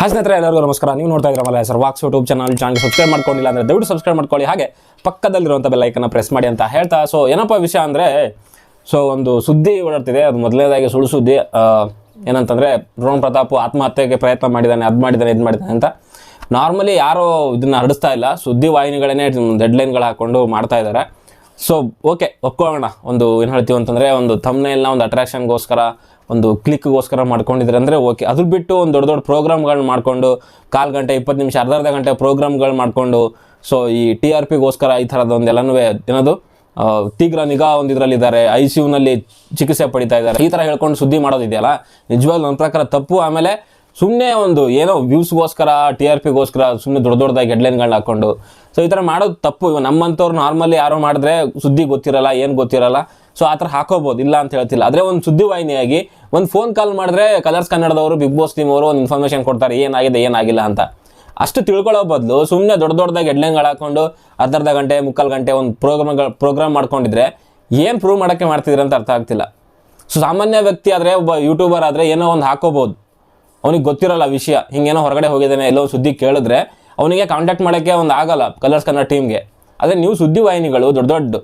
Hi ಸ್ನೇಹಿತರೆ, ಎಲ್ಲರಿಗೂ ನಮಸ್ಕಾರ. ನೀವು ನೋಡ್ತಾ ಇದ್ದೀರಲ್ಲ sir walks YouTube channel channel subscribe ಮಾಡ್ಕೊಂಡಿಲ್ಲ ಅಂದರೆ ದಯವಿಟ್ಟು ಸಬ್ಸ್ಕ್ರೈಬ್ ಮಾಡ್ಕೊಳ್ಳಿ. ಹಾಗೆ ಪಕ್ಕದಲ್ಲಿರುವಂಥ ಬೆಲ್ಲೈಕನ್ನು ಪ್ರೆಸ್ ಮಾಡಿ ಅಂತ ಹೇಳ್ತಾ. ಸೊ ಏನಪ್ಪ ವಿಷಯ ಅಂದರೆ ಸೊ ಒಂದು ಸುದ್ದಿ ಓಡಾಡ್ತಿದೆ. ಅದು ಮೊದಲನೇದಾಗಿ ಸುಳ್ಳು ಸುದ್ದಿ. ಏನಂತಂದರೆ ಡ್ರೋನ್ ಪ್ರತಾಪ್ ಆತ್ಮಹತ್ಯೆಗೆ ಪ್ರಯತ್ನ ಮಾಡಿದ್ದಾನೆ ಅದು ಮಾಡಿದ್ದಾನೆ ಇದು ಮಾಡಿದ್ದಾನೆ ಅಂತ. ನಾರ್ಮಲಿ ಯಾರೂ ಇದನ್ನು ಹರಡಿಸ್ತಾ ಇಲ್ಲ. ಸುದ್ದಿ ವಾಹಿನಿಗಳನ್ನೇ ಡೆಡ್ಲೈನ್ಗಳು ಹಾಕ್ಕೊಂಡು ಮಾಡ್ತಾ ಇದ್ದಾರೆ. ಸೊ ಓಕೆ ಒಪ್ಕೊಳ್ಳೋಣ. ಒಂದು ಏನು ಹೇಳ್ತೀವಿ ಅಂತಂದರೆ, ಒಂದು ಥಮ್ನೇಲ್ನ ಒಂದು ಅಟ್ರಾಕ್ಷನ್ಗೋಸ್ಕರ ಒಂದು ಕ್ಲಿಕ್ಗೋಸ್ಕರ ಮಾಡ್ಕೊಂಡಿದ್ರೆ ಅಂದರೆ ಓಕೆ ಅದ್ರ ಬಿಟ್ಟು ಒಂದು ದೊಡ್ಡ ದೊಡ್ಡ ಪ್ರೋಗ್ರಾಮ್ಗಳನ್ನ ಮಾಡಿಕೊಂಡು, ಕಾಲು ಗಂಟೆ ಇಪ್ಪತ್ತು ನಿಮಿಷ, ಅರ್ಧ ಅರ್ಧ ಗಂಟೆ ಪ್ರೋಗ್ರಾಮ್ಗಳು ಮಾಡಿಕೊಂಡು ಸೊ ಈ ಟಿ ಆರ್ ಪಿಗೋಸ್ಕರ ಈ ಥರದೊಂದೆಲ್ಲನೂ ಏನದು ತೀವ್ರ ನಿಗಾ ಒಂದು ಇದರಲ್ಲಿದ್ದಾರೆ ಐ ಸಿ ಯುನಲ್ಲಿ ಚಿಕಿತ್ಸೆ ಪಡಿತಾ ಇದ್ದಾರೆ. ಈ ಥರ ಹೇಳ್ಕೊಂಡು ಸುದ್ದಿ ಮಾಡೋದಿದೆಯಲ್ಲ, ನಿಜವಾಗ್ಲೂ ನನ್ನ ಪ್ರಕಾರ ತಪ್ಪು. ಆಮೇಲೆ ಸುಮ್ಮನೆ ಒಂದು ಏನೋ ವ್ಯೂಸ್ಗೋಸ್ಕರ, ಟಿ ಆರ್ ಪಿಗೋಸ್ಕರ ಸುಮ್ಮನೆ ದೊಡ್ಡ ದೊಡ್ಡದಾಗಿ ಹೆಡ್ಲೈನ್ಗಳನ್ನ ಹಾಕೊಂಡು. ಸೊ ಈ ಥರ ಮಾಡೋದು ತಪ್ಪು. ಇವಾಗ ನಮ್ಮಂಥವ್ರು ನಾರ್ಮಲಿ ಯಾರೋ ಮಾಡಿದ್ರೆ ಸುದ್ದಿ ಗೊತ್ತಿರಲ್ಲ, ಏನು ಗೊತ್ತಿರಲ್ಲ. ಸೊ ಆ ಥರ ಹಾಕೋಬೋದು. ಇಲ್ಲ ಅಂತ ಹೇಳ್ತಿಲ್ಲ. ಆದರೆ ಒಂದು ಸುದ್ದಿವಾಹಿನಿಯಾಗಿ ಒಂದು ಫೋನ್ ಕಾಲ್ ಮಾಡಿದ್ರೆ ಕಲರ್ಸ್ ಕನ್ನಡದವರು ಬಿಗ್ ಬಾಸ್ ಟೀಮ್ ಅವರು ಒಂದು ಇನ್ಫಾರ್ಮೇಷನ್ ಕೊಡ್ತಾರೆ. ಏನಾಗಿದೆ, ಏನಾಗಿಲ್ಲ ಅಂತ. ಅಷ್ಟು ತಿಳ್ಕೊಳ್ಳೋ ಬದಲು ಸುಮ್ಮನೆ ದೊಡ್ಡ ದೊಡ್ಡದಾಗಿ ಹೆಡ್ಲೈನ್ಗಳು ಹಾಕೊಂಡು ಅರ್ಧ ಅರ್ಧ ಗಂಟೆ, ಮುಕ್ಕಾಲು ಗಂಟೆ ಒಂದು ಪ್ರೋಗ್ರಾಮ್ಗಳು ಪ್ರೋಗ್ರಾಮ್ ಮಾಡ್ಕೊಂಡಿದ್ರೆ ಏನು ಪ್ರೂವ್ ಮಾಡೋಕ್ಕೆ ಮಾಡ್ತಿದ್ರೆ ಅಂತ ಅರ್ಥ ಆಗ್ತಿಲ್ಲ. ಸೊ ಸಾಮಾನ್ಯ ವ್ಯಕ್ತಿ ಆದರೆ, ಒಬ್ಬ ಯೂಟ್ಯೂಬರ್ ಆದರೆ ಏನೋ ಒಂದು ಹಾಕೋಬೋದು. ಅವನಿಗೆ ಗೊತ್ತಿರಲ್ಲ ವಿಷಯ. ಹಿಂಗೇನೋ ಹೊರಗಡೆ ಹೋಗಿದ್ದಾನೆ, ಎಲ್ಲೋ ಸುದ್ದಿ ಕೇಳಿದ್ರೆ ಅವನಿಗೆ ಕಾಂಟ್ಯಾಕ್ಟ್ ಮಾಡೋಕ್ಕೆ ಒಂದು ಆಗಲ್ಲ ಕಲರ್ಸ್ ಕನ್ನಡ ಟೀಮ್ಗೆ ಅದೇ ನೀವು ಸುದ್ದಿವಾಹಿನಿಗಳು ದೊಡ್ಡ ದೊಡ್ಡ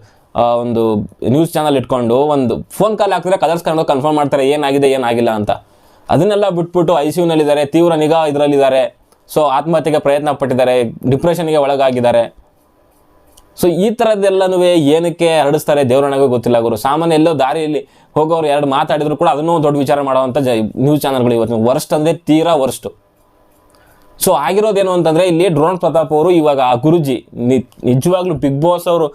ಒಂದು ನ್ಯೂಸ್ ಚಾನಲ್ ಇಟ್ಕೊಂಡು ಒಂದು ಫೋನ್ ಕಾಲ್ ಹಾಕಿದ್ರೆ ಕಲರ್ಸ್ ಕನ್ನಡ ಕನ್ಫರ್ಮ್ ಮಾಡ್ತಾರೆ, ಏನಾಗಿದೆ, ಏನಾಗಿಲ್ಲ ಅಂತ. ಅದನ್ನೆಲ್ಲ ಬಿಟ್ಬಿಟ್ಟು ಐ ಸಿ ಯುನಲ್ಲಿದ್ದಾರೆ ತೀವ್ರ ನಿಗಾ ಇದರಲ್ಲಿದ್ದಾರೆ. ಸೊ ಆತ್ಮಹತ್ಯೆಗೆ ಪ್ರಯತ್ನ ಪಟ್ಟಿದ್ದಾರೆ ಡಿಪ್ರೆಷನ್ಗೆ ಒಳಗಾಗಿದ್ದಾರೆ. ಸೊ ಈ ಥರದ್ದೆಲ್ಲನೂ ಏನಕ್ಕೆ ಹರಡಿಸ್ತಾರೆ ದೇವ್ರನಿಗೂ ಗೊತ್ತಿಲ್ಲ ಗುರು. ಸಾಮಾನ್ಯ ಎಲ್ಲೋ ದಾರಿಯಲ್ಲಿ ಹೋಗೋರು ಎರಡು ಮಾತಾಡಿದ್ರು ಕೂಡ ಅದನ್ನೂ ದೊಡ್ಡ ವಿಚಾರ ಮಾಡುವಂಥ ಜ ನ್ಯೂಸ್ ಚಾನಲ್ಗಳು ಇವತ್ತು ವರ್ಸ್ಟ್ ಅಂದರೆ ತೀರಾ ವರ್ಸ್ಟು ಸೊ ಆಗಿರೋದೇನು ಅಂತಂದರೆ ಇಲ್ಲಿ ಡ್ರೋನ್ ಪ್ರತಾಪ್ ಅವರು ಇವಾಗ ಆ ಗುರುಜಿ ನಿಜವಾಗ್ಲೂ ಬಿಗ್ ಬಾಸ್ ಅವರು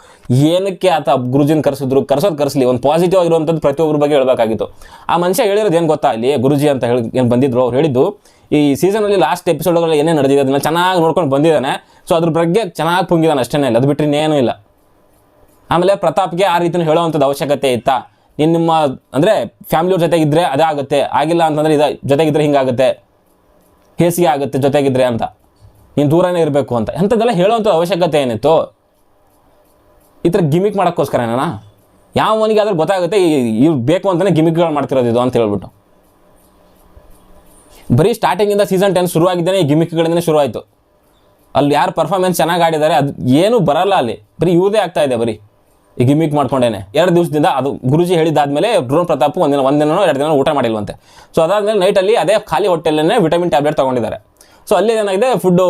ಏನಕ್ಕೆ ಆತ ಗುರುಜಿನ ಕರೆಸಿದ್ರು? ಕರೆಸೋದು ಕರೆಸಲಿ. ಒಂದು ಪಾಸಿಟಿವ್ ಆಗಿರುವಂಥದ್ದು ಪ್ರತಿಯೊಬ್ಬರ ಬಗ್ಗೆ ಹೇಳಬೇಕಾಗಿತ್ತು. ಆ ಮನುಷ್ಯ ಹೇಳಿರೋದು ಏನು ಗೊತ್ತಾ ಇಲ್ಲಿ? ಗುರುಜಿ ಅಂತ ಹೇಳಿ ಏನು ಬಂದಿದ್ರು? ಅವ್ರು ಹೇಳಿದ್ದು, ಈ ಸೀಸನಲ್ಲಿ ಲಾಸ್ಟ್ ಎಪಿಸೋಡ್ಗಳಲ್ಲಿ ಏನೇ ನಡೆದಿದೆ ಅದನ್ನ ಚೆನ್ನಾಗಿ ನೋಡ್ಕೊಂಡು ಬಂದಿದ್ದಾನೆ. ಸೊ ಅದ್ರ ಬಗ್ಗೆ ಚೆನ್ನಾಗಿ ಪುಂಗಿದಾನೆ ಅಷ್ಟೇ ಇಲ್ಲ. ಅದು ಬಿಟ್ಟರೆ ಇನ್ನೇನೂ ಇಲ್ಲ. ಆಮೇಲೆ ಪ್ರತಾಪ್ಗೆ ಆ ರೀತಿನ ಹೇಳುವಂಥದ್ದು ಅವಶ್ಯಕತೆ ಇತ್ತಾ. ನೀನು ನಿಮ್ಮ, ಅಂದರೆ ಫ್ಯಾಮಿಲಿಯವ್ರ ಜೊತೆಗಿದ್ರೆ ಅದೇ ಆಗುತ್ತೆ. ಆಗಿಲ್ಲ ಅಂತಂದರೆ ಇದು ಜೊತೆಗಿದ್ರೆ ಹಿಂಗಾಗುತ್ತೆ ಹೇಸಿಗೆ ಆಗುತ್ತೆ ಜೊತೆಗಿದ್ರೆ ಅಂತ. ನೀನು ದೂರನೇ ಇರಬೇಕು ಅಂತ. ಎಂಥದ್ದೆಲ್ಲ ಹೇಳೋವಂಥ ಅವಶ್ಯಕತೆ ಏನಿತ್ತು? ಈ ಥರ ಗಿಮಿಕ್ ಮಾಡೋಕ್ಕೋಸ್ಕರನೇನಾ ಯಾವ ಮನಿಗೆ ಆದರೂ ಗೊತ್ತಾಗುತ್ತೆ ಇವ್ರು ಬೇಕು ಅಂತಲೇ ಗಿಮಿಕ್ಗಳು ಮಾಡ್ತಿರೋದು ಇದು ಅಂತ ಹೇಳ್ಬಿಟ್ಟು. ಬರೀ ಸ್ಟಾರ್ಟಿಂಗಿಂದ ಸೀಸನ್ ಟೆನ್ ಶುರುವಾಗಿದ್ದೇನೆ, ಈ ಗಿಮಿಕ್ಗಳಿಂದನೇ ಶುರುವಾಯಿತು. ಅಲ್ಲಿ ಯಾರು ಪರ್ಫಾರ್ಮೆನ್ಸ್ ಚೆನ್ನಾಗಿ ಆಡಿದ್ದಾರೆ, ಅದು ಏನೂ ಬರಲ್ಲ ಅಲ್ಲಿ. ಬರೀ ಇವ್ರದೇ ಆಗ್ತಾ ಇದೆ ಬರೀ. ಈ ಗಿಮಿಕ್ ಮಾಡ್ಕೊಂಡೇನೆ. ಎರಡು ದಿವಸದಿಂದ ಅದು ಗುರುಜಿ ಹೇಳಿದ್ದಾದ್ಮೇಲೆ ಡ್ರೋನ್ ಪ್ರತಾಪ್ ಒಂದಿನ ಒಂದಿನೋ ಎರಡು ದಿನ ಊಟ ಮಾಡಿಲ್ವಂತೆ. ಸೊ ಅದಾದ್ಮೇಲೆ ನೈಟಲ್ಲಿ ಅದೇ ಖಾಲಿ ಹೊಟ್ಟೆಲ್ಲೇ ವಿಟಮಿನ್ ಟ್ಯಾಬ್ಲೆಟ್ ತೊಗೊಂಡಿದ್ದಾರೆ. ಸೊ ಅಲ್ಲಿ ಏನಾಗಿದೆ ಫುಡ್ಡು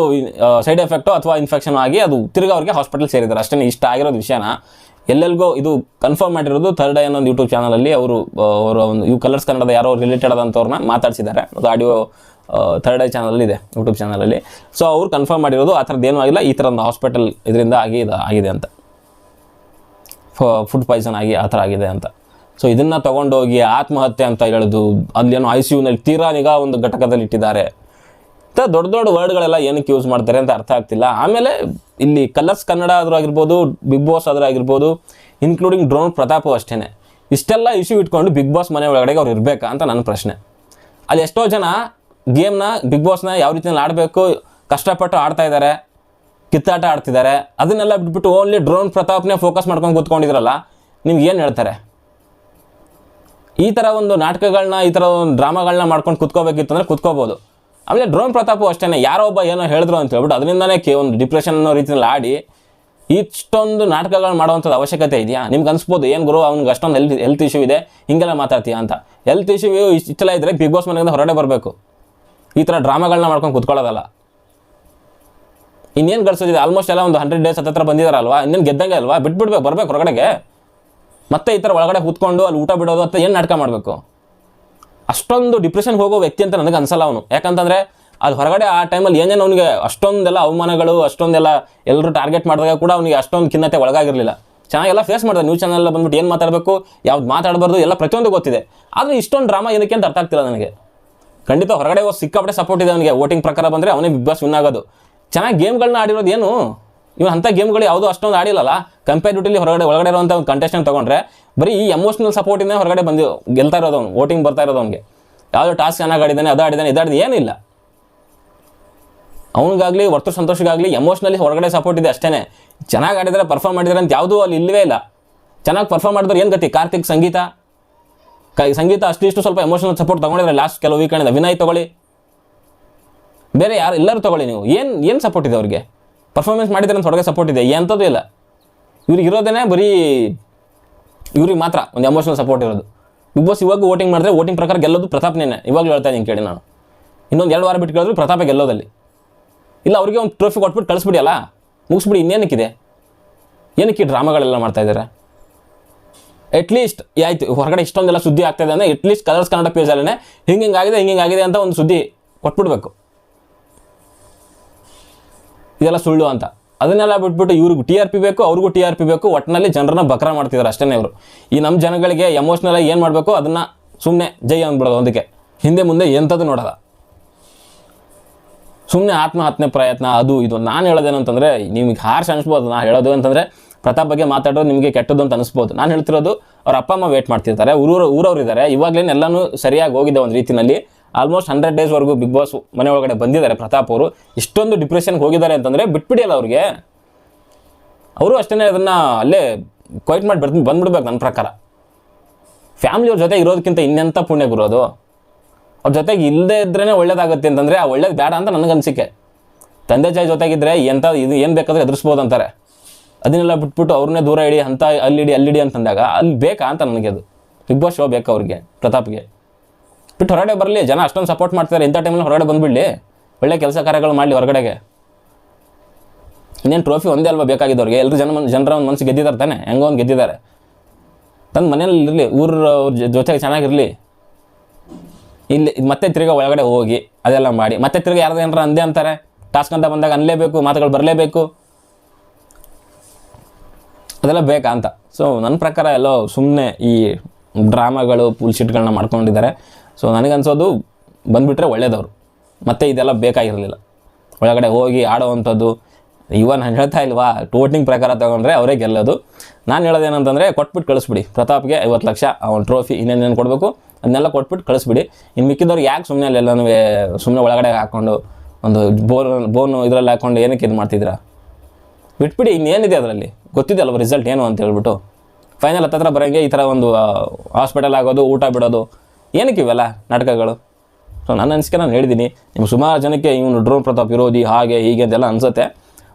ಸೈಡ್ ಎಫೆಕ್ಟು ಅಥವಾ ಇನ್ಫೆಕ್ಷನ್ ಆಗಿ ಅದು ತಿರ್ಗಾ ಅವ್ರಿಗೆ ಹಾಸ್ಪಿಟಲ್ ಸೇರಿದ್ದಾರೆ. ಅಷ್ಟೇ ಇಷ್ಟ ಆಗಿರೋದು ವಿಷಯನ? ಎಲ್ಲೆಲ್ಗೋ ಇದು ಕನ್ಫರ್ಮ್ ಮಾಡಿರೋದು ಥರ್ಡ್ ಐ ಅನ್ನೊಂದು ಯೂಟ್ಯೂಬ್ ಚಾನಲಲ್ಲಿ ಅವರು ಅವರ ಒಂದು ಯು ಕಲರ್ಸ್ ಕನ್ನಡದ ಯಾರೋ ರಿಲೇಟೆಡ್ ಆದಂಥವ್ರನ್ನ ಮಾತಾಡ್ಸಿದ್ದಾರೆ. ಅದು ಆಡಿಯೋ ಥರ್ಡ್ ಐ ಚಾನಲ್ ಇದೆ ಯೂಟ್ಯೂಬ್ ಚಾನಲಲ್ಲಿ ಸೊ ಅವ್ರು ಕನ್ಫರ್ಮ್ ಮಾಡಿರೋದು ಆ ಥರದ್ದು ಏನೂ ಆಗಿಲ್ಲ, ಈ ಥರ ಒಂದು ಹಾಸ್ಪಿಟಲ್ ಇದರಿಂದ ಆಗಿ ಇದು ಆಗಿದೆ ಅಂತ. ಫುಡ್ ಪಾಯ್ಸನ್ ಆಗಿ ಆ ಥರ ಆಗಿದೆ ಅಂತ. ಸೊ ಇದನ್ನು ತಗೊಂಡೋಗಿ ಆತ್ಮಹತ್ಯೆ ಅಂತ ಹೇಳೋದು, ಅಲ್ಲೇನೋ ಐ ಸಿ ಯುನಲ್ಲಿ ತೀರಾ ನಿಗಾ ಒಂದು ಘಟಕದಲ್ಲಿ ಇಟ್ಟಿದ್ದಾರೆ ದೊಡ್ಡ ದೊಡ್ಡ ವರ್ಡ್ಗಳೆಲ್ಲ ಏನಕ್ಕೆ ಯೂಸ್ ಮಾಡ್ತಾರೆ ಅಂತ ಅರ್ಥ ಆಗ್ತಿಲ್ಲ. ಆಮೇಲೆ ಇಲ್ಲಿ ಕಲರ್ಸ್ ಕನ್ನಡ ಆದರೂ ಆಗಿರ್ಬೋದು ಬಿಗ್ ಬಾಸ್ ಆದರೂ ಆಗಿರ್ಬೋದು ಇನ್ಕ್ಲೂಡಿಂಗ್ ಡ್ರೋನ್ ಪ್ರತಾಪು ಅಷ್ಟೇ ಇಷ್ಟೆಲ್ಲ ಇಶ್ಯೂ ಇಟ್ಕೊಂಡು ಬಿಗ್ ಬಾಸ್ ಮನೆ ಒಳಗಡೆ ಅವ್ರು ಇರಬೇಕಾ ಅಂತ ನನ್ನ ಪ್ರಶ್ನೆ. ಅಲ್ಲಿ ಎಷ್ಟೋ ಜನ ಗೇಮ್ನ ಬಿಗ್ ಬಾಸ್ನ ಯಾವ ರೀತಿಯಲ್ಲಿ ಆಡಬೇಕು, ಕಷ್ಟಪಟ್ಟು ಆಡ್ತಾ ಇದ್ದಾರೆ ಕಿತ್ತಾಟ ಆಡ್ತಿದ್ದಾರೆ ಅದನ್ನೆಲ್ಲ ಬಿಟ್ಬಿಟ್ಟು ಓನ್ಲಿ ಡ್ರೋನ್ ಪ್ರತಾಪ್ನೇ ಫೋಕಸ್ ಮಾಡ್ಕೊಂಡು ಕೂತ್ಕೊಂಡಿದ್ರಲ್ಲ, ನಿಮ್ಗೆ ಏನು ಹೇಳ್ತಾರೆ? ಈ ಥರ ಒಂದು ನಾಟಕಗಳನ್ನ ಈ ಥರ ಒಂದು ಡ್ರಾಮಾಗಳನ್ನ ಮಾಡ್ಕೊಂಡು ಕೂತ್ಕೋಬೇಕಿತ್ತು ಅಂದರೆ ಕುತ್ಕೋಬೋದು. ಆಮೇಲೆ ಡ್ರೋನ್ ಪ್ರತಾಪು ಅಷ್ಟೇ ಯಾರೋ ಒಬ್ಬ ಏನೋ ಹೇಳಿದ್ರು ಅಂತ ಹೇಳ್ಬಿಟ್ಟು ಅದರಿಂದನೇ ಕೆ ಒಂದು ಡಿಪ್ರೆಷನ್ ಅನ್ನೋ ರೀತಿಯಲ್ಲಿ ಆಡಿ ಇಷ್ಟೊಂದು ನಾಟಕಗಳು ಮಾಡುವಂಥದ್ದು ಅವಶ್ಯಕತೆ ಇದೆಯಾ? ನಿಮ್ಗೆ ಅನ್ಸ್ಬೋದು, ಏನು ಗುರು, ಅವ್ನಿಗೆ ಅಷ್ಟೊಂದು ಹೆಲ್ತ್ ಹೆಲ್ತ್ ಇಶ್ಯೂ ಇದೆ, ಹಿಂಗೆಲ್ಲ ಮಾತಾಡ್ತೀಯ ಅಂತ. ಹೆಲ್ತ್ ಇಶ್ಯೂ ಇಷ್ಟೆಲ್ಲ ಇದ್ದರೆ ಬಿಗ್ ಬಾಸ್ ಮನೆಯಿಂದ ಹೊರಗಡೆ ಬರಬೇಕು. ಈ ಥರ ಡ್ರಾಮಾಗಳನ್ನ ಮಾಡ್ಕೊಂಡು ಕುತ್ಕೊಳ್ಳೋದಲ್ಲ. ಇನ್ನೇನು ಗಳಿಸೋದಿದೆ ಆಲ್ಮೋಸ್ಟ್ ಎಲ್ಲ ಒಂದು ಹಂಡ್ರೆಡ್ ಡೇಸ್ ಹತ್ರ ಬಂದಿದಾರಲ್ವಾ? ಇನ್ನೇನು ಗೆದ್ದಂಗೆ ಅಲ್ವಾ? ಬಿಟ್ಬಿಡ್ಬೇಕು, ಬರಬೇಕು ಹೊರಗಡೆಗೆ. ಮತ್ತೆ ಈ ಥರ ಒಳಗಡೆ ಕೂತ್ಕೊಂಡು ಅಲ್ಲಿ ಊಟ ಬಿಡೋದು ಅಂತ ಏನು ನಾಟಕ ಮಾಡಬೇಕು? ಅಷ್ಟೊಂದು ಡಿಪ್ರೆಷನ್ ಹೋಗೋ ವ್ಯಕ್ತಿ ಅಂತ ನನಗೆ ಅನ್ಸಲ್ಲ ಅವನು. ಯಾಕಂತಂದರೆ ಅದು ಹೊರಗಡೆ ಆ ಟೈಮಲ್ಲಿ ಏನೇನು ಅವನಿಗೆ ಅಷ್ಟೊಂದೆಲ್ಲ ಅವಮಾನಗಳು, ಅಷ್ಟೊಂದೆಲ್ಲ ಎಲ್ಲರೂ ಟಾರ್ಗೆಟ್ ಮಾಡಿದಾಗ ಕೂಡ ಅವನಿಗೆ ಅಷ್ಟೊಂದು ಖಿನ್ನತೆ ಒಳಗಾಗಿರಲಿಲ್ಲ. ಚೆನ್ನಾಗೆಲ್ಲ ಫೇಸ್ ಮಾಡಿದೆ ನ್ಯೂಸ್ ಚಾನಲ್ ಬಂದ್ಬಿಟ್ಟು ಏನು ಮಾತಾಡಬೇಕು, ಯಾವ್ದು ಮಾತಾಡಬಾರ್ದು ಎಲ್ಲ ಪ್ರತಿಯೊಂದು ಗೊತ್ತಿದೆ. ಆದರೆ ಇಷ್ಟೊಂದು ಡ್ರಾಮಾ ಏನಕ್ಕೆ ಅಂತ ಅರ್ಥ ಆಗ್ತಿಲ್ಲ ನನಗೆ. ಖಂಡಿತ ಹೊರಗಡೆ ಸಿಕ್ಕಾಪಟ್ಟೆ ಸಪೋರ್ಟ್ ಇದೆ ಅವನಿಗೆ. ವೋಟಿಂಗ್ ಪ್ರಕಾರ ಬಂದರೆ ಅವನೇ ಬಿಗ್ ಬಾಸ್ ವಿನ್ ಆಗೋದು. ಚೆನ್ನಾಗಿ ಗೇಮ್ಗಳನ್ನ ಆಡಿರೋದು ಏನು? ಇವನು ಅಂಥ ಗೇಮ್ಗಳು ಯಾವುದೂ ಅಷ್ಟೊಂದು ಆಡಿಲ್ಲಲ್ಲ ಕಂಪೇರಿಟಿವ್ಲಿ ಹೊರಗಡೆ ಒಳಗಡೆ ಇರುವಂಥ ಒಂದು ಕಂಟೆಸ್ಟೆಂಟ್ ತೊಗೊಂಡ್ರೆ ಬರೀ ಈ ಎಮೋಷನಲ್ ಸಪೋರ್ಟಿಂದ ಹೊರಗಡೆ ಬಂದು ಗೆಲ್ತಾ ಇರೋದು ಅವ್ನು ವೋಟಿಂಗ್ ಬರ್ತಾ ಇರೋದು ಅವ್ನಿಗೆ ಯಾವುದೋ ಟಾಸ್ಕ್ ಚೆನ್ನಾಗಿ ಆಡಿದ್ದಾನೆ, ಅದು ಆಡಿದ್ದಾನೆ ಇದಾಡಿದ ಏನಿಲ್ಲ ಅವನಿಗಾಗಲಿ ವರ್ತ ಸಂತೋಷಗಾಗಲಿ ಎಮೋಷ್ನಲಿ ಹೊರಗಡೆ ಸಪೋರ್ಟ್ ಇದೆ ಅಷ್ಟೇ ಚೆನ್ನಾಗಿ ಆಡಿದರೆ ಪರ್ಫಾರ್ಮ್ ಮಾಡಿದರೆ ಅಂತ ಯಾವುದೂ ಅಲ್ಲಿ ಇಲ್ಲವೇ ಇಲ್ಲ. ಚೆನ್ನಾಗಿ ಪರ್ಫಾರ್ಮ್ ಮಾಡಿದ್ರೆ ಏನು ಗತಿ? ಕಾರ್ತಿಕ್ ಸಂಗೀತ? ಕೈ ಸಂಗೀತ ಅಷ್ಟಿಷ್ಟು ಸ್ವಲ್ಪ ಎಮೋಷನಲ್ ಸಪೋರ್ಟ್ ತೊಗೊಂಡಿದ್ರೆ ಲಾಸ್ಟ್ ಕೆಲವು ವೀಕೆಂಡ್ ವಿನಯ್ ತಗೊಳ್ಳಿ. ಬೇರೆ ಯಾರು ಎಲ್ಲರೂ ತಗೊಳ್ಳಿ ನೀವು. ಏನು ಏನು ಸಪೋರ್ಟ್ ಇದೆ ಅವ್ರಿಗೆ? ಪರ್ಫಾರ್ಮೆನ್ಸ್ ಮಾಡಿದ್ರೆ ಅಂತ ಹೊರಗೆ ಸಪೋರ್ಟ್ ಇದೆ. ಎಂಥದ್ದು ಇಲ್ಲ. ಇವ್ರಿಗೆ ಇರೋದೇ ಬರೀ ಇವ್ರಿಗೆ ಮಾತ್ರ ಒಂದು ಎಮೋಷನಲ್ ಸಪೋರ್ಟ್ ಇರೋದು. ಬಿಗ್ ಬಾಸ್ ಇವಾಗ ವೋಟಿಂಗ್ ಮಾಡಿದ್ರೆ ವೋಟಿಂಗ್ ಪ್ರಕಾರ ಗೆಲ್ಲೋದು ಪ್ರತಾಪ್ನೇನೆ. ಇವಾಗ ಹೇಳ್ತಾ ಇದ್ದೀನಿ ಕೇಳಿ ನಾನು. ಇನ್ನೊಂದು ಎರಡು ವಾರ ಬಿಟ್ಟು ಕೇಳಿದ್ರು ಪ್ರತಾಪ ಗೆಲ್ಲೋದಲ್ಲಿ. ಇಲ್ಲ, ಅವ್ರಿಗೆ ಒಂದು ಟ್ರೋಫಿ ಕೊಟ್ಬಿಟ್ಟು ಕಳಿಸ್ಬಿಡಿ ಅಲ್ಲ. ಮುಗಿಸ್ಬಿಡಿ, ಇನ್ನೇನಕ್ಕಿದೆ? ಏನಕ್ಕೆ ಡ್ರಾಮಾಗಳೆಲ್ಲ ಮಾಡ್ತಾ ಇದ್ದಾರೆ ಅಟ್ಲೀಸ್ಟ್ ಆಯ್ತು, ಹೊರಗಡೆ ಇಷ್ಟೊಂದೆಲ್ಲ ಸುದ್ದಿ ಆಗ್ತಾಯಿದೆ ಅಂದರೆ ಅಟ್ಲೀಸ್ಟ್ ಕಲರ್ಸ್ ಕನ್ನಡ ಪೇಜಲ್ಲೇ ಹಿಂಗೆ ಹಿಂಗಾಗಿದೆ ಹಿಂಗೆ ಹಿಂಗಾಗಿದೆ ಅಂತ ಒಂದು ಸುದ್ದಿ ಕೊಟ್ಬಿಡ್ಬೇಕು. ಇದೆಲ್ಲ ಸುಳ್ಳು ಅಂತ. ಅದನ್ನೆಲ್ಲ ಬಿಟ್ಬಿಟ್ಟು ಇವ್ರಿಗೂ ಟಿ ಆರ್ ಪಿ ಬೇಕು, ಅವ್ರಿಗೂ ಟಿ ಆರ್ ಪಿ ಬೇಕು ಒಟ್ಟಿನಲ್ಲಿ ಜನರನ್ನ ಬಕ್ರ ಮಾಡ್ತಿದ್ದಾರೆ ಅಷ್ಟೇ ಇವರು. ಈ ನಮ್ಮ ಜನಗಳಿಗೆ ಎಮೋಷ್ನಲ್ ಆಗಿ ಏನು ಮಾಡಬೇಕು, ಅದನ್ನು ಸುಮ್ಮನೆ ಜೈ ಅಂದ್ಬಿಡೋದು ಒಂದಕ್ಕೆ. ಹಿಂದೆ ಮುಂದೆ ಎಂಥದ್ದು ನೋಡೋದ ಸುಮ್ಮನೆ ಆತ್ಮಹತ್ಯೆ ಪ್ರಯತ್ನ, ಅದು, ಇದು. ನಾನು ಹೇಳೋದೇನಂತಂದರೆ, ನಿಮಗೆ ಹಾರ್ಷ್ ಅನಿಸ್ಬೋದು. ನಾನು ಹೇಳೋದು ಅಂತಂದರೆ ಪ್ರತಾಪ್ ಬಗ್ಗೆ ಮಾತಾಡೋದು ನಿಮಗೆ ಕೆಟ್ಟದ್ದು ಅಂತ ಅನಿಸ್ಬೋದು. ನಾನು ಹೇಳ್ತಿರೋದು ಅವ್ರ ಅಪ್ಪ ಅಮ್ಮ ವೇಟ್ ಮಾಡ್ತಿರ್ತಾರೆ. ಊರವ್ರು ಇದ್ದಾರೆ ಇವಾಗಲೇ ಎಲ್ಲನೂ ಸರಿಯಾಗಿ ಹೋಗಿದೆ ಒಂದು ರೀತಿಯಲ್ಲಿ ಆಲ್ಮೋಸ್ಟ್ ಹಂಡ್ರೆಡ್ ಡೇಸ್ವರೆಗೂ ಬಿಗ್ ಬಾಸ್ ಮನೆ ಒಳಗಡೆ ಬಂದಿದ್ದಾರೆ ಪ್ರತಾಪ್ ಅವರು. ಇಷ್ಟೊಂದು ಡಿಪ್ರೆಷನ್ಗೆ ಹೋಗಿದ್ದಾರೆ ಅಂತಂದರೆ ಬಿಟ್ಬಿಡಿಯಲ್ಲ ಅವ್ರಿಗೆ. ಅವರು ಅಷ್ಟೇ ಅದನ್ನು ಅಲ್ಲೇ ಕ್ವೈಟ್ ಮಾಡಿ ಬರ್ತೀನಿ ಬಂದ್ಬಿಡ್ಬೇಕು ನನ್ನ ಪ್ರಕಾರ. ಫ್ಯಾಮಿಲಿಯವ್ರ ಜೊತೆ ಇರೋದಕ್ಕಿಂತ ಇನ್ನೆಂಥ ಪುಣ್ಯ ಗುರೋದು ಅವ್ರ ಜೊತೆಗೆ ಇಲ್ಲದೆ ಇದ್ರೇ ಒಳ್ಳೇದಾಗುತ್ತೆ ಅಂತಂದರೆ ಆ ಒಳ್ಳೇದು ಬೇಡ ಅಂತ ನನಗೆ ಅನಿಸಿಕೆ. ತಂದೆ ತಾಯಿ ಜೊತೆಗಿದ್ರೆ ಎಂಥ ಇದು ಏನು ಬೇಕಾದ್ರೆ ಎದುರಿಸ್ಬೋದು ಅಂತಾರೆ. ಅದನ್ನೆಲ್ಲ ಬಿಟ್ಬಿಟ್ಟು ಅವ್ರನ್ನೇ ದೂರ ಇಡಿ, ಅಂತ ಅಲ್ಲಿಡಿ ಅಲ್ಲಿಡಿ ಅಂತಂದಾಗ ಅಲ್ಲಿ ಬೇಕಾ ಅಂತ ನನಗೆ ಅದು. ಬಿಗ್ ಬಾಸ್ ಶೋ ಬೇಕಾ ಅವ್ರಿಗೆ, ಪ್ರತಾಪ್ಗೆ? ಬಿಟ್ಟು ಹೊರಗಡೆ ಬರಲಿ, ಜನ ಅಷ್ಟೊಂದು ಸಪೋರ್ಟ್ ಮಾಡ್ತಾರೆ ಇಂಥ ಟೈಮಲ್ಲಿ ಹೊರಗಡೆ ಬಂದುಬಿಡಲಿ. ಒಳ್ಳೆ ಕೆಲಸ ಕಾರ್ಯಗಳು ಮಾಡಲಿ ಹೊರಗಡೆಗೆ. ಇನ್ನೇನು ಟ್ರೋಫಿ ಒಂದೇ ಅಲ್ವಾ ಬೇಕಾಗಿದ್ದವ್ರಿಗೆ? ಎಲ್ಲರೂ ಜನ ಜನರ ಒಂದು ಮನಸ್ಸು ಗೆದ್ದಿದ್ದಾರೆ ತಾನೆ? ಹೆಂಗೋ ಒಂದು ಗೆದ್ದಿದ್ದಾರೆ. ತಂದು ಮನೇಲಿ ಇರಲಿ, ಊರ ಜೊತೆಗೆ ಚೆನ್ನಾಗಿರಲಿ. ಇಲ್ಲಿ ಮತ್ತೆ ತಿರ್ಗಾ ಒಳಗಡೆ ಹೋಗಿ ಅದೆಲ್ಲ ಮಾಡಿ, ಮತ್ತೆ ತಿರ್ಗಿ ಯಾರ್ದು ಏನಾರ ಅಂದೇ ಅಂತಾರೆ. ಟಾಸ್ಕ್ ಅಂತ ಬಂದಾಗ ಅನ್ಲೇಬೇಕು, ಮಾತುಗಳು ಬರಲೇಬೇಕು. ಅದೆಲ್ಲ ಬೇಕಾ ಅಂತ. ಸೊ ನನ್ನ ಪ್ರಕಾರ ಎಲ್ಲೋ ಸುಮ್ಮನೆ ಈ ಡ್ರಾಮಾಗಳು ಪುಲ್ಶೀಟ್ಗಳನ್ನ ಮಾಡ್ಕೊಂಡಿದ್ದಾರೆ. ಸೊ ನನಗನ್ಸೋದು ಬಂದುಬಿಟ್ರೆ ಒಳ್ಳೇದವರು. ಮತ್ತೆ ಇದೆಲ್ಲ ಬೇಕಾಗಿರಲಿಲ್ಲ. ಒಳಗಡೆ ಹೋಗಿ ಆಡೋವಂಥದ್ದು, ಇವ ನಾನು ಹೇಳ್ತಾ ಇಲ್ವಾ ಟೋಟಿಂಗ್ ಪ್ರಕಾರ ತೊಗೊಂಡ್ರೆ ಅವರೇ ಗೆಲ್ಲೋದು. ನಾನು ಹೇಳೋದೇನಂತಂದರೆ ಕೊಟ್ಬಿಟ್ಟು ಕಳಿಸ್ಬಿಡಿ. ಪ್ರತಾಪ್ಗೆ ಐವತ್ತು ಲಕ್ಷ, ಅವ್ನು ಟ್ರೋಫಿ ಇನ್ನೇನೇನು ಕೊಡಬೇಕು, ಅದನ್ನೆಲ್ಲ ಕೊಟ್ಬಿಟ್ಟು ಕಳಿಸ್ಬಿಡಿ. ಇನ್ನು ಮಿಕ್ಕಿದವ್ರು ಯಾಕೆ ಸುಮ್ಮನೆ ಅಲ್ಲೆಲ್ಲನೂ ಸುಮ್ಮನೆ ಒಳಗಡೆ ಹಾಕ್ಕೊಂಡು ಒಂದು ಬೋನ್ ಬೋನು ಇದರಲ್ಲಿ ಹಾಕ್ಕೊಂಡು ಏನಕ್ಕೆ ಇದು ಮಾಡ್ತಿದ್ದೀರಾ? ಬಿಟ್ಬಿಡಿ, ಇನ್ನೇನಿದೆ ಅದರಲ್ಲಿ? ಗೊತ್ತಿದೆ ಅಲ್ವ ರಿಸಲ್ಟ್ ಏನು ಅಂತ ಹೇಳ್ಬಿಟ್ಟು? ಫೈನಲ್ ಹತ್ತತ್ರ ಬರೋಂಗೆ ಈ ಥರ ಒಂದು ಹಾಸ್ಪಿಟಲ್ ಆಗೋದು, ಊಟ ಬಿಡೋದು ಏನಕ್ಕೆ ಇವೆಲ್ಲ ನಾಟಕಗಳು? ಸೊ ನನ್ನ ಅನಿಸಿಕೆ ನಾನು ಹೇಳಿದ್ದೀನಿ ನಿಮ್ಮ ಸುಮಾರು ಜನಕ್ಕೆ ಇವನು ಡ್ರೋನ್ ಪ್ರತಾಪ್ ವಿರೋಧಿ, ಹಾಗೆ ಹೀಗೆ ಅಂತೆಲ್ಲ ಅನಿಸುತ್ತೆ.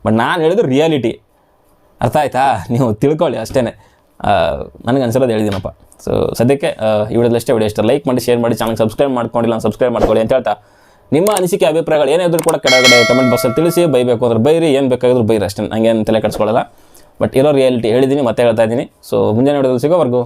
ಬಟ್ ನಾನು ಹೇಳಿದ್ರು ರಿಯಾಲಿಟಿ ಅರ್ಥ ಆಯ್ತಾ? ನೀವು ತಿಳ್ಕೊಳ್ಳಿ ಅಷ್ಟೇ ನನಗೆ ಅನ್ಸಿರೋದು ಹೇಳಿದ್ದೀನಪ್ಪ. ಸೊ ಸದ್ಯಕ್ಕೆ ಈ ವಿಡಿಯೋದಲ್ಲಿ ಅಷ್ಟೇ ವಿಡಿಯೋ. ಇಷ್ಟ ಲೈಕ್ ಮಾಡಿ ಶೇರ್ ಮಾಡಿ ಚಾನಲ್ ಸಬ್ಸ್ಕ್ರೈಬ್ ಮಾಡ್ಕೊಂಡಿಲ್ಲ ಸಬ್ಸ್ಕ್ರೈಬ್ ಮಾಡ್ಕೊಳ್ಳಿ ಅಂತ ಹೇಳ್ತಾ. ನಿಮ್ಮ ಅನಿಸಿಕೆ, ಅಭಿಪ್ರಾಯಗಳು ಏನೇ ಇದ್ರೂ ಕೂಡ ಕೆಳಗಡೆ ಕಮೆಂಟ್ ಬಾಕ್ಸಲ್ಲಿ ತಿಳಿಸಿ, ಬೈಬೇಕು ಅಂದ್ರೆ ಬೈರಿ, ಏನು ಬೇಕಾದರೂ ಬೈರಿ ಅಷ್ಟೇ. ನಂಗೇನು ತಲೆ ಕಟ್ಸ್ಕೊಳ್ಳಲ್ಲ ಬಟ್ ಇರೋ ರಿಯಾಲಿಟಿ ಹೇಳಿದ್ದೀನಿ, ಮತ್ತೆ ಹೇಳ್ತಾ ಇದ್ದೀನಿ. ಸೊ ಮುಂಜಾನೆ ವಿಡಿಯೋದಲ್ಲಿ ಸಿಗೋವರೆಗೂ